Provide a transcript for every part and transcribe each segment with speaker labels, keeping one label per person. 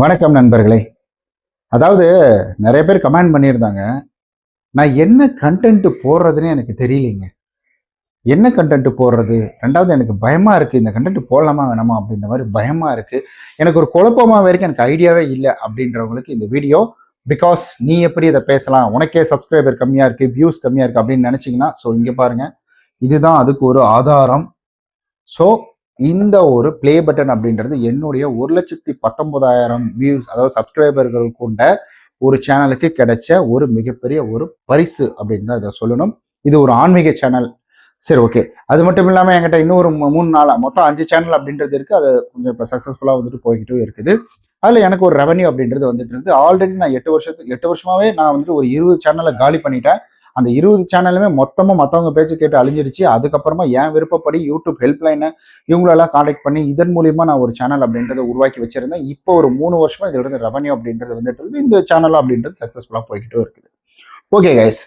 Speaker 1: வணக்கம் நண்பர்களே. அதாவது நிறைய பேர் கமெண்ட் பண்ணியிருந்தாங்க. நான் என்ன கண்டென்ட் போடுறதுன்னு எனக்கு தெரியலைங்க. என்ன கண்டென்ட் போடுறது? ரெண்டாவது எனக்கு பயமாக இருக்குது இந்த கண்டென்ட் போடலாமா வேணாமா அப்படின்ற மாதிரி பயமாக இருக்குது எனக்கு ஒரு குழப்பமாக வரைக்கும் எனக்கு ஐடியாவே இல்லை அப்படின்றவங்களுக்கு இந்த வீடியோ பிகாஸ் நீ எப்படி இதை பேசலாம்? உனக்கே சப்ஸ்கிரைபர் கம்மியாக இருக்குது வியூஸ் கம்மியாக இருக்குது அப்படின்னு நினச்சிங்கன்னா ஸோ இங்கே பாருங்க. இதுதான் அதுக்கு ஒரு ஆதாரம். ஸோ இந்த ஒரு ப்ளே பட்டன் அப்படின்றது என்னுடைய ஒரு லட்சத்தி பத்தொன்பதாயிரம் வியூஸ் அதாவது சப்ஸ்கிரைபர்கள் கொண்ட ஒரு சேனலுக்கு கிடைச்ச ஒரு மிகப்பெரிய ஒரு பரிசு அப்படின்னு தான் இதை சொல்லணும். இது ஒரு ஆன்மீக சேனல் சரி ஓகே அது மட்டும் இல்லாமல் என்கிட்ட இன்னும் ஒரு மூணு நாளாக மொத்தம் அஞ்சு சேனல் அப்படின்றது இருக்குது அது கொஞ்சம் இப்போ சக்ஸஸ்ஃபுல்லாக வந்துட்டு போய்கிட்டும் இருக்குது. அதில் எனக்கு ஒரு ரெவன்யூ அப்படின்றது வந்துட்டு இருந்து ஆல்ரெடி நான் எட்டு வருஷத்துக்கு எட்டு வருஷமாகவே நான் வந்துட்டு ஒரு இருபது சேனலை காலி பண்ணிட்டேன். அந்த இருபது சேனலுமே மொத்தமாக மற்றவங்க பேச்சு கேட்டு அழிஞ்சிருச்சு. அதுக்கப்புறமா என் விருப்பப்படி யூடியூப் ஹெல்ப்லைனை இவங்களெல்லாம் காண்டாக்ட் பண்ணி இதன் மூலியமாக நான் ஒரு சேனல் அப்படின்றத உருவாக்கி வச்சிருந்தேன். இப்போ ஒரு மூணு வருஷமாக இதிலிருந்து இருந்து ரெவன்யூ அப்படின்றது வந்துட்டு இருக்குது இந்த சேனல் அப்படின்றது சக்ஸஸ்ஃபுல்லாக போய்கிட்டே இருக்குது. ஓகே கைஸ்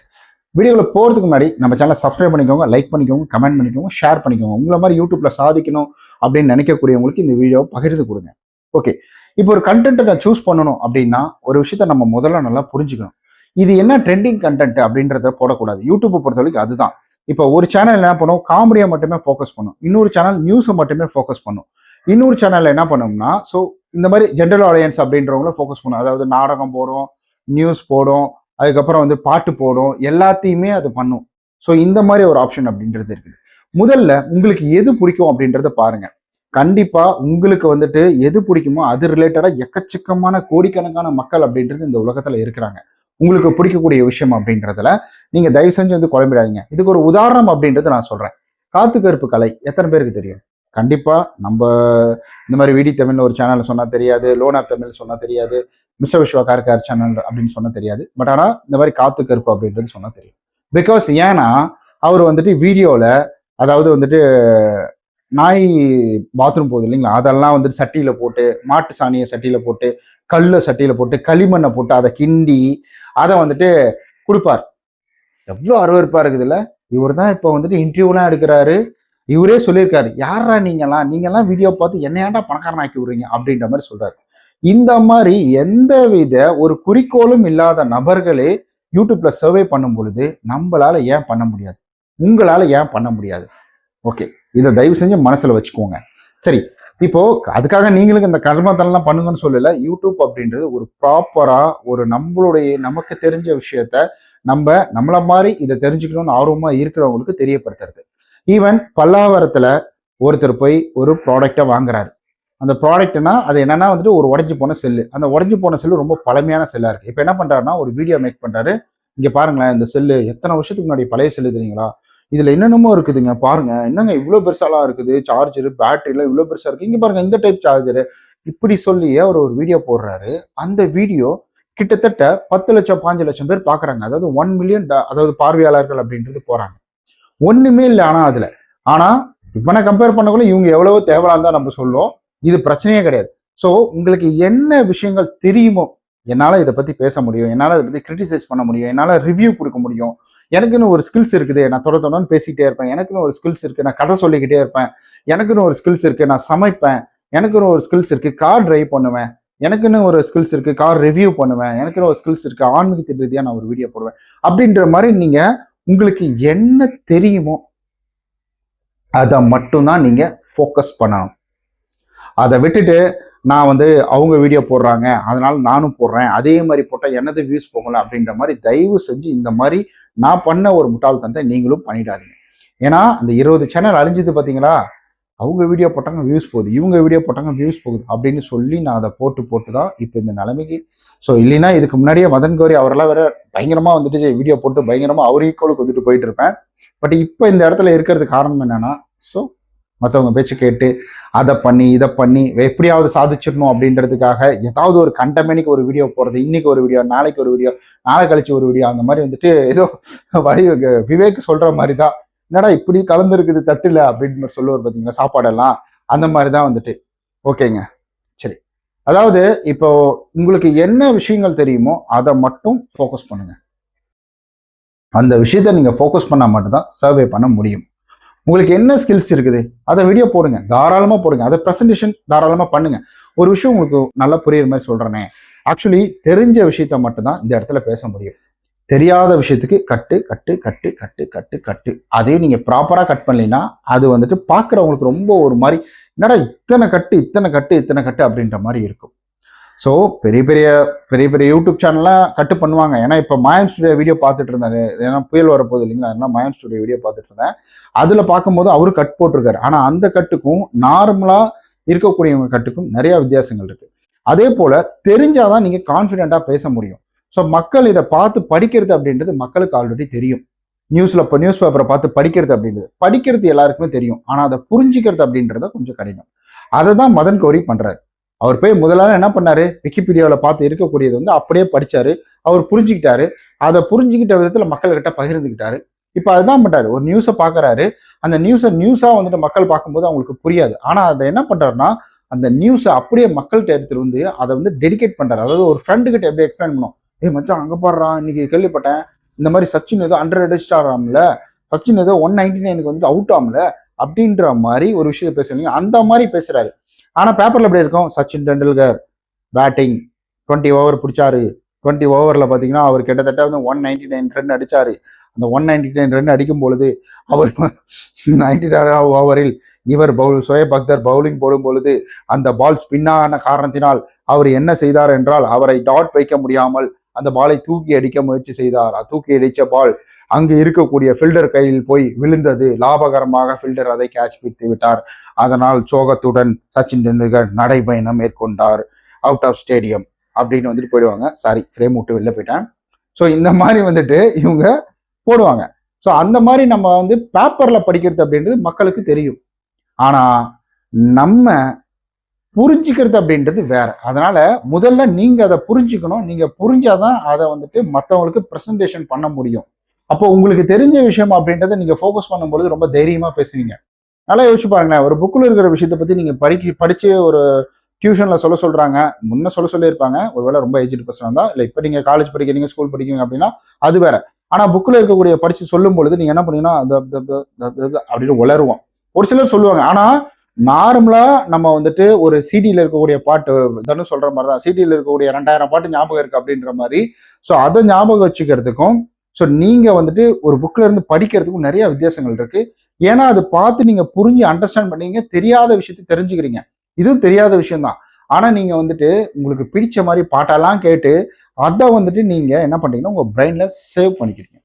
Speaker 1: வீடியோவில் போகிறதுக்கு முன்னாடி நம்ம சேனலை சப்ஸ்கிரைப் பண்ணிக்கோங்க லைக் பண்ணிக்கோங்க கமெண்ட் பண்ணிக்கோங்க ஷேர் பண்ணிக்கோங்க. உங்களை மாதிரி யூடியூப்பில் சாதிக்கணும் அப்படின்னு நினைக்கக்கூடியவங்களுக்கு இந்த வீடியோவை பகிர்ந்து கொடுங்க. ஓகே இப்போ ஒரு கண்டென்ட்டை நான் சூஸ் பண்ணணும் அப்படின்னா ஒரு விஷயத்த நம்ம முதல்ல நல்லா புரிஞ்சுக்கணும். இது என்ன ட்ரெண்டிங் கண்டென்ட் அப்படின்றத போடக்கூடாது. யூடியூப்பை பொறுத்த வரைக்கும் அதுதான். இப்போ ஒரு சேனல் என்ன பண்ணும்? காமெடியை மட்டுமே ஃபோக்கஸ் பண்ணும். இன்னொரு சேனல் நியூஸை மட்டுமே ஃபோக்கஸ் பண்ணும். இன்னொரு சேனலில் என்ன பண்ணோம்னா ஸோ இந்த மாதிரி ஜென்ரல் ஆடியன்ஸ் அப்படின்றவங்கள ஃபோக்கஸ் பண்ணும். அதாவது நாடகம் போடும் நியூஸ் போடும் அதுக்கப்புறம் வந்து பாட்டு போடும் எல்லாத்தையுமே அது பண்ணும். ஸோ இந்த மாதிரி ஒரு ஆப்ஷன் அப்படின்றது இருக்குது. முதல்ல உங்களுக்கு எது பிடிக்கும் அப்படின்றத பாருங்க. கண்டிப்பா உங்களுக்கு வந்துட்டு எது பிடிக்குமோ அது ரிலேட்டடா எக்கச்சக்கமான கோடிக்கணக்கான மக்கள் அப்படின்றது இந்த உலகத்துல இருக்கிறாங்க. உங்களுக்கு பிடிக்கக்கூடிய விஷயம் அப்படின்றதுல நீங்க தயவு செஞ்சு வந்து குழம்பிடாதீங்க. இதுக்கு ஒரு உதாரணம் அப்படின்றது நான் சொல்றேன். காத்து கருப்பு கலை எத்தனை பேருக்கு தெரியும்? கண்டிப்பா நம்ம இந்த மாதிரி விடி தமிழ்னு ஒரு சேனல் சொன்னா தெரியாது லோன் ஆப் தமிழ் சொன்னா தெரியாது மிஸ்டர் விஸ்வா கார்கார் சேனல் அப்படின்னு சொன்னா தெரியாது. பட் ஆனா இந்த மாதிரி காத்து கருப்பு அப்படின்றது சொன்னா தெரியும். பிகாஸ் ஏன்னா அவர் வந்துட்டு வீடியோல அதாவது வந்துட்டு நாய் பாத்ரூம் போகுது இல்லைங்களா? அதெல்லாம் வந்துட்டு சட்டியில் போட்டு மாட்டு சாணியை சட்டியில் போட்டு கல்லை சட்டியில் போட்டு களிமண்ணை போட்டு அதை கிண்டி அதை வந்துட்டு கொடுப்பார். எவ்வளோ அருவருப்பா இருக்குதுல்ல? இவர் தான் இப்போ வந்துட்டு இன்டர்வியூலாம் எடுக்கிறாரு. இவரே சொல்லியிருக்காரு யாரா நீங்களாம் நீங்கெல்லாம் வீடியோ பார்த்து என்ன ஏன்டா பணக்காரன் ஆக்கி விடுறீங்க? அப்படின்ற மாதிரி சொல்கிறாரு இந்த மாதிரி எந்த வித ஒரு குறிக்கோளும் இல்லாத நபர்களே யூடியூப்ல சர்வே பண்ணும் பொழுது நம்மளால ஏன் பண்ண முடியாது? உங்களால ஏன் பண்ண முடியாது? ஓகே. இதை தயவு செஞ்சு மனசில் வச்சுக்கோங்க. சரி இப்போ அதுக்காக நீங்களும் இந்த கர்மத்தெல்லாம் பண்ணுங்கன்னு சொல்லல யூடியூப் அப்படின்றது ஒரு ப்ராப்பரா ஒரு நம்மளுடைய நமக்கு தெரிஞ்ச விஷயத்த நம்ம நம்மள மாதிரி இதை தெரிஞ்சுக்கணும்னு ஆர்வமா இருக்கிறவங்களுக்கு தெரியப்படுத்துறது. ஈவன் பல்லாவரத்துல ஒருத்தர் போய் ஒரு ப்ராடக்டை வாங்குறாரு. அந்த ப்ராடக்ட்னா அது என்னன்னா வந்துட்டு ஒரு உடஞ்சி போன செல்லு. அந்த உடஞ்சி போன செல்லு ரொம்ப பழமையான செல்லா இருக்கு. இப்போ என்ன பண்றாருன்னா ஒரு வீடியோ மேக் பண்றாரு. இங்க பாருங்களேன் இந்த செல்லு எத்தனை வருஷத்துக்கு முன்னாடி பழைய செல்லு தெரியுங்களா? இதுல என்னென்னமோ இருக்குதுங்க. பாருங்க. என்னங்க இவ்வளோ பெருசாலாம் இருக்குது? சார்ஜரு பேட்டரியெல்லாம் இவ்வளோ பெருசா இருக்கு. இங்க பாருங்க இந்த டைப் சார்ஜரு இப்படி சொல்லி அவர் ஒரு வீடியோ போடுறாரு. அந்த வீடியோ கிட்டத்தட்ட பத்து லட்சம் பாஞ்சு லட்சம் பேர் பாக்குறாங்க. அதாவது ஒன் மில்லியன் அதாவது பார்வையாளர்கள் அப்படின்றது போறாங்க. ஒண்ணுமே இல்லை ஆனா அதுல. ஆனா இவனை கம்பேர் பண்ணக்குள்ள இவங்க எவ்வளவோ தேவலாம் தான் நம்ம சொல்லுவோம் இது பிரச்சனையே கிடையாது. ஸோ உங்களுக்கு என்ன விஷயங்கள் தெரியுமோ என்னால் இதை பற்றி பேச முடியும். என்னால் இதை பற்றி கிரிட்டிசைஸ் பண்ண முடியும். என்னால் ரிவ்யூ கொடுக்க முடியும். எனக்குன்னு ஒரு ஸ்கில்ஸ் இருக்குது நான் தொட தொடன்னு பேசிக்கிட்டே இருப்பேன். எனக்குன்னு ஒரு ஸ்கில்ஸ் இருக்குது நான் கதை சொல்லிக்கிட்டே இருப்பேன். எனக்குன்னு ஒரு ஸ்கில்ஸ் இருக்குது நான் சமைப்பேன். எனக்குன்னு ஒரு ஸ்கில்ஸ் இருக்குது கார் ட்ரைவ் பண்ணுவேன். எனக்குன்னு ஒரு ஸ்கில்ஸ் இருக்குது கார் ரிவ்யூ பண்ணுவேன். எனக்குன்னு ஒரு ஸ்கில்ஸ் இருக்குது ஆன்மீகத்தின் ரீதியாக நான் ஒரு வீடியோ போடுவேன். அப்படின்ற மாதிரி நீங்கள் உங்களுக்கு என்ன தெரியுமோ அதை மட்டும்தான் நீங்கள் ஃபோக்கஸ் பண்ணணும். அதை விட்டுட்டு நான் வந்து அவங்க வீடியோ போடுறாங்க அதனால நானும் போடுறேன். அதே மாதிரி போட்டால் என்னது வியூஸ் போகல அப்படின்ற மாதிரி தயவு செஞ்சு இந்த மாதிரி நான் பண்ண ஒரு முட்டாள்தனத்தை நீங்களும் பண்ணிடாதீங்க. ஏன்னா அந்த இருபது சேனல் அழிஞ்சது பார்த்தீங்களா அவங்க வீடியோ போட்டாங்க வியூஸ் போகுது. இவங்க வீடியோ போட்டாங்க வியூஸ் போகுது. அப்படின்னு சொல்லி நான் அதை போட்டு போட்டு தான் இப்போ இந்த நிலைமைக்கு ஸோ இல்லைன்னா இதுக்கு முன்னாடியே மதன் கௌரி அவரெல்லாம் வேற பயங்கரமாக வந்துட்டு வீடியோ போட்டு பயங்கரமாக அவர் ஈக்குவலுக்கு வந்துட்டு போயிட்டு இருப்பேன். பட் இப்போ இந்த இடத்துல இருக்கிறது காரணம் என்னன்னா ஸோ மற்றவங்க பேச்சு கேட்டு அதை பண்ணி இதை பண்ணி எப்படியாவது சாதிச்சிடணும் அப்படின்றதுக்காக ஏதாவது ஒரு கண்டமேனிக்கு ஒரு வீடியோ போடுறது இன்னைக்கு ஒரு வீடியோ நாளைக்கு ஒரு வீடியோ நாளை கழிச்சு ஒரு வீடியோ அந்த மாதிரி வந்துட்டு ஏதோ வழி விவேக் சொல்ற மாதிரி தான் என்னடா இப்படி கலந்துருக்குது தட்டுல அப்படின்னு சொல்லுவார் பார்த்தீங்களா சாப்பாடெல்லாம்? அந்த மாதிரி தான் வந்துட்டு. ஓகேங்க. சரி. அதாவது இப்போ உங்களுக்கு என்ன விஷயங்கள் தெரியுமோ அதை மட்டும் ஃபோக்கஸ் பண்ணுங்க. அந்த விஷயத்த நீங்க ஃபோக்கஸ் பண்ணால் மட்டும்தான் சர்வே பண்ண முடியும். உங்களுக்கு என்ன ஸ்கில்ஸ் இருக்குது அதை வீடியோ போடுங்க தாராளமாக போடுங்க அதை ப்ரெசன்டேஷன் தாராளமாக பண்ணுங்க. ஒரு விஷயம் உங்களுக்கு நல்லா புரியுற மாதிரி சொல்கிறேனே ஆக்சுவலி தெரிஞ்ச விஷயத்த மட்டும்தான் இந்த இடத்துல பேச முடியும். தெரியாத விஷயத்துக்கு கட்டு கட்டு கட்டு கட்டு கட்டு கட்டு. அதையும் நீங்கள் ப்ராப்பராக கட் பண்ணலைன்னா அது வந்துட்டு பார்க்குறவங்களுக்கு ரொம்ப ஒரு மாதிரி என்னடா இத்தனை கட்டு இத்தனை கட்டு இத்தனை கட்டு அப்படின்ற மாதிரி இருக்கும். ஸோ பெரிய பெரிய பெரிய பெரிய யூடியூப் சேனல்லாம் கட்டு பண்ணுவாங்க. ஏன்னா இப்போ மாயன் ஸ்டுடியோ வீடியோ பார்த்துட்டு இருந்தாரு. ஏன்னா புயல் வரப்போகுது இல்லைங்களா? அதனால மாயன் ஸ்டுடியோ வீடியோ பார்த்துட்டு இருந்தேன். அதில் பார்க்கும்போது அவரு கட் போட்டிருக்காரு. ஆனால் அந்த கட்டுக்கும் நார்மலாக இருக்கக்கூடியவங்க கட்டுக்கும் நிறையா வித்தியாசங்கள் இருக்குது அதே போல் தெரிஞ்சாதான் நீங்கள் கான்ஃபிடெண்ட்டாக பேச முடியும். ஸோ மக்கள் இதை பார்த்து படிக்கிறது அப்படின்றது மக்களுக்கு ஆல்ரெடி தெரியும். நியூஸில் இப்போ நியூஸ் பேப்பரை பார்த்து படிக்கிறது அப்படின்றது. படிக்கிறது எல்லாருக்குமே தெரியும். ஆனால் அதை புரிஞ்சிக்கிறது அப்படின்றத கொஞ்சம் கடினம். அதை தான் மதன் கௌரி பண்ணுறாரு அவர் போய் முதலாளர் என்ன பண்ணாரு? விக்கிபீடியாவில் பார்த்து இருக்கக்கூடியது வந்து அப்படியே படித்தாரு அவர் புரிஞ்சுக்கிட்டாரு. அதை புரிஞ்சுக்கிட்ட விதத்தில் மக்கள்கிட்ட பகிர்ந்துக்கிட்டாரு. இப்போ அதுதான் பண்ணுறாரு ஒரு நியூஸை பார்க்கறாரு. அந்த நியூஸை நியூஸாக வந்துட்டு மக்கள் பார்க்கும்போது அவங்களுக்கு புரியாது. ஆனால் அதை என்ன பண்ணுறாருன்னா அந்த நியூஸை அப்படியே மக்கள்கிட்ட எடுத்துகிட்டு வந்து அதை வந்து டெடிகேட் பண்ணுறாரு அதாவது ஒரு ஃப்ரெண்டுக்கிட்ட எப்படி எக்ஸ்பிளைன் பண்ணோம் ஏ மச்சான் அங்கே பாடுறான் இன்னைக்கு கேள்விப்பட்டேன். இந்த மாதிரி சச்சின் ஏதோ ஹண்ட்ரட் அடிச்சிட்டார் ஆகல சச்சின் ஏதோ ஒன் நைன்டி நைனுக்கு வந்து அவுட் ஆகல அப்படின்ற மாதிரி ஒரு விஷயத்த பேசுறீங்க. அந்த மாதிரி பேசுறாரு. ஆனால் பேப்பரில் எப்படி இருக்கும்? Sachin Tendulkar batting twenty over பிடிச்சாரு. Twenty ஓவரில் பார்த்தீங்கன்னா அவர் கிட்டத்தட்ட வந்து ஒன் நைன்டி நைன் ரன் அடித்தார் அந்த ஒன் நைன்டி நைன் ரன் அடிக்கும் பொழுது அவர் நைன்டி ஓவரில் இவர் பவுல் சோயப் அக்தர் பவுலிங் போடும் பொழுது அந்த பால் ஸ்பின்னான காரணத்தினால் அவர் என்ன செய்தார் என்றால் அவரை டாட் வைக்க முடியாமல் அந்த பாலை தூக்கி அடிக்க முயற்சி செய்தார். தூக்கி அடித்த பால் அங்கு இருக்கக்கூடிய ஃபில்டர் கையில் போய் விழுந்தது. லாபகரமாக ஃபில்டர் அதை கேட்ச் பிடித்து விட்டார். அதனால் சோகத்துடன் சச்சின் டெண்டுல்கர் நடைபயணம் மேற்கொண்டார். அவுட் ஆஃப் ஸ்டேடியம் அப்படின்னு வந்துட்டு போயிடுவாங்க. சாரி ஃப்ரேம் விட்டு வெளில போயிட்டேன். ஸோ இந்த மாதிரி வந்துட்டு இவங்க போடுவாங்க. ஸோ அந்த மாதிரி நம்ம வந்து பேப்பரில் படிக்கிறது அப்படின்றது மக்களுக்கு தெரியும். ஆனால் நம்ம புரிஞ்சுக்கிறது அப்படின்றது வேற. அதனால முதல்ல நீங்க அதை புரிஞ்சுக்கணும். நீங்க புரிஞ்சாதான் அதை வந்துட்டு மற்றவங்களுக்கு ப்ரெசன்டேஷன் பண்ண முடியும். அப்போ உங்களுக்கு தெரிஞ்ச விஷயம் அப்படின்றத நீங்க ஃபோக்கஸ் பண்ணும்பொழுது ரொம்ப தைரியமா பேசுவீங்க. நல்லா யோசிச்சு பாருங்களேன் ஒரு புக்கில் இருக்கிற விஷயத்தை பத்தி நீங்க படிக்க படிச்சு ஒரு டியூஷனில் சொல்ல சொல்கிறாங்க முன்ன சொல்ல சொல்லியிருப்பாங்க. ஒருவேளை ரொம்ப ஏஜ்டு பர்சனாக இருந்தால் இல்லை இப்போ நீங்கள் காலேஜ் படிக்கிறீங்க ஸ்கூல் படிக்கிறீங்க அப்படின்னா அது வேற. ஆனால் புக்கில் இருக்கக்கூடிய படித்து சொல்லும் பொழுது நீங்கள் என்ன பண்ணீங்கன்னா அந்த- அப்படின்னு உளருவோம். ஒரு சிலர் சொல்லுவாங்க ஆனால் நார்மலாக நம்ம வந்துட்டு ஒரு சிடியில் இருக்கக்கூடிய பாட்டு தனு சொல்கிற மாதிரி தான் சிடியில் இருக்கக்கூடிய ரெண்டாயிரம் பாட்டு ஞாபகம் இருக்குது அப்படின்ற மாதிரி. ஸோ அதை ஞாபகம் வச்சுக்கிறதுக்கும் ஸோ நீங்கள் வந்துட்டு ஒரு புக்கில் இருந்து படிக்கிறதுக்கும் நிறைய வித்தியாசங்கள் இருக்கு. ஏன்னா அது பார்த்து நீங்கள் புரிஞ்சு அண்டர்ஸ்டாண்ட் பண்ணீங்க தெரியாத விஷயத்தை தெரிஞ்சுக்கிறீங்க. இதுவும் தெரியாத விஷயம்தான். ஆனால் நீங்கள் வந்துட்டு உங்களுக்கு பிடிச்ச மாதிரி பாட்டெல்லாம் கேட்டு அதை வந்துட்டு நீங்கள் என்ன பண்ணுறீங்கன்னா உங்கள் பிரெயினில் சேவ் பண்ணிக்கிறீங்க.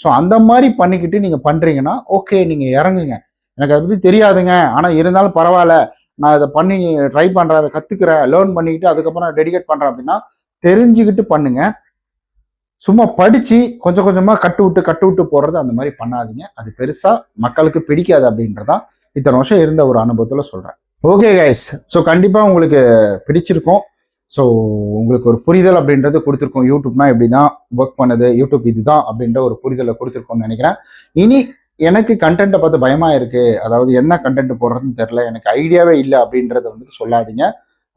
Speaker 1: ஸோ அந்த மாதிரி பண்ணிக்கிட்டு நீங்கள் பண்ணுறீங்கன்னா ஓகே நீங்கள் இறங்குங்க. எனக்கு அதை பற்றி தெரியாதுங்க. ஆனால் இருந்தாலும் பரவாயில்ல. நான் இதை பண்ணி ட்ரை பண்ணுறேன் அதை கற்றுக்கிறேன் லேர்ன் பண்ணிக்கிட்டு அதுக்கப்புறம் டெடிகேட் பண்ணுறேன் அப்படின்னா தெரிஞ்சுக்கிட்டு பண்ணுங்கள் சும்மா படிச்சு கொஞ்சம் கொஞ்சமா கட்டு விட்டு கட்டு விட்டு போடுறது அந்த மாதிரி பண்ணாதீங்க. அது பெருசா மக்களுக்கு பிடிக்காது அப்படின்றதான் இத்தனை வருஷம் இருந்த ஒரு அனுபவத்துல சொல்றேன். ஓகே கைஸ் ஸோ கண்டிப்பா உங்களுக்கு பிடிச்சிருக்கும். ஸோ உங்களுக்கு ஒரு புரிதல் அப்படின்றது கொடுத்துருக்கோம். யூடியூப்னா இப்படி தான் ஒர்க் பண்ணுது. யூடியூப் இதுதான் அப்படின்ற ஒரு புரிதலை கொடுத்துருக்கோம்னு நினைக்கிறேன். இனி எனக்கு கண்டென்ட்டை பார்த்து பயமா இருக்கு. அதாவது என்ன கண்டென்ட் போடுறதுன்னு தெரில எனக்கு ஐடியாவே இல்லை அப்படின்றத வந்துட்டு சொல்லாதீங்க.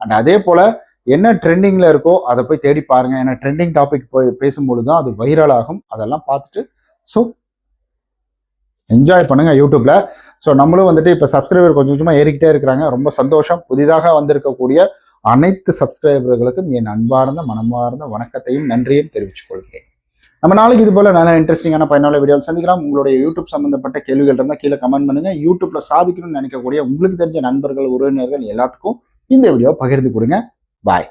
Speaker 1: அண்ட் அதே போல என்ன ட்ரெண்டிங்கில் இருக்கோ அதை போய் தேடி பாருங்க. ஏன்னா ட்ரெண்டிங் டாபிக் போய் பேசும்பொழுது தான் அது வைரல் ஆகும். அதெல்லாம் பார்த்துட்டு ஸோ என்ஜாய் பண்ணுங்கள் யூடியூப்பில் ஸோ நம்மளும் வந்துட்டு இப்போ சப்ஸ்கிரைபர் கொஞ்சம் கொஞ்சமாக ஏறிக்கிட்டே இருக்கிறாங்க. ரொம்ப சந்தோஷம். புதிதாக வந்திருக்கக்கூடிய அனைத்து சப்ஸ்கிரைபர்களுக்கும் என் அன்பார்ந்த மனமார்ந்த வணக்கத்தையும் நன்றியும் தெரிவித்துக் கொள்கிறேன். நம்ம நாளைக்கு இது போல நல்ல இன்ட்ரெஸ்டிங்கான பயனுள்ள வீடியோ சந்திக்கலாம். உங்களுடைய யூடியூப் சம்பந்தப்பட்ட கேள்விகள் இருந்தால் கீழே கமெண்ட் பண்ணுங்க. யூடியூப்ல சாதிக்கணும்னு நினைக்கக்கூடிய உங்களுக்கு தெரிஞ்ச நண்பர்கள் உறவினர்கள் எல்லாத்துக்கும் இந்த வீடியோ பகிர்ந்து கொடுங்க. பாய்